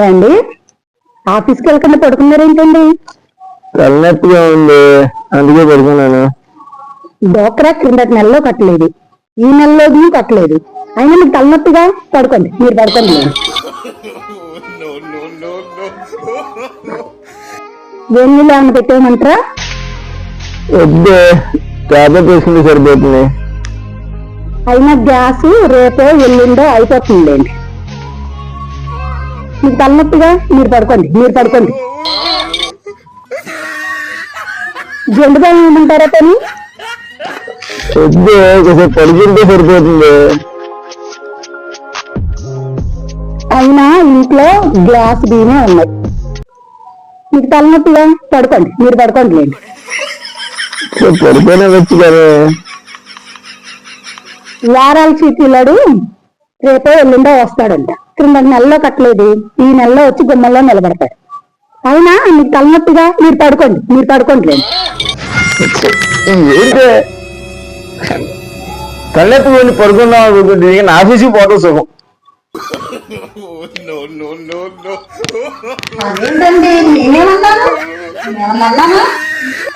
ఏమండి ఆఫీస్కి వెళ్ళకుండా పడుకున్నారేంటండి? తలనొప్పిగా ఉంది. అందుకే పడుకున్నాను. డోక్రా క్రిందటి నెలలో కట్టలేదు. ఈ నెలలోది కట్టలేదు. అయినా మీకు తలనొప్పిగా? పడుకోండి. మీరు పడుకోండి. వేడి నీళ్ళు ఏమైనా పెట్టేయమంటారా వద్దే. టాబ్లెట్ వేసుకుంటే సరిపోతుంది. అయినా గ్యాస్ రేపో ఎల్లుండో అయిపోతుందండి మీకు తలనొప్పిగా మీరు పడుకోండి మీరు పడుకోండి. జెండుగా ఏమంటారా పని? వద్దే కొంచెం పడుకుంటే సరిపోతుంది. అయినా ఇంట్లో గ్లాస్ బియ్యమే ఉన్నాయి. మీకు తలనొప్పిగా? పడుకోండి మీరు పడుకోండి లేండి. పడుకునే వచ్చు కదా. వారాల చీటీలాడు రేపో ఎల్లుండో వస్తాడంట. క్రింద నెలలో కట్టలేదు. ఈ నెలలో వచ్చి గుమ్మల్లో నిలబడతాడు. అయినా మీకు తలనొప్పిగా మీరు పడుకోండి. మీరు పడుకోండి ఏంటి? తలనొప్పి వెళ్ళి పడుకుందాం అనుకుంటుంది నా ఆఫీస్కి పోవడం సుఖం. అదేంటండి? నేనేమన్నాను? నేనేమన్నాను?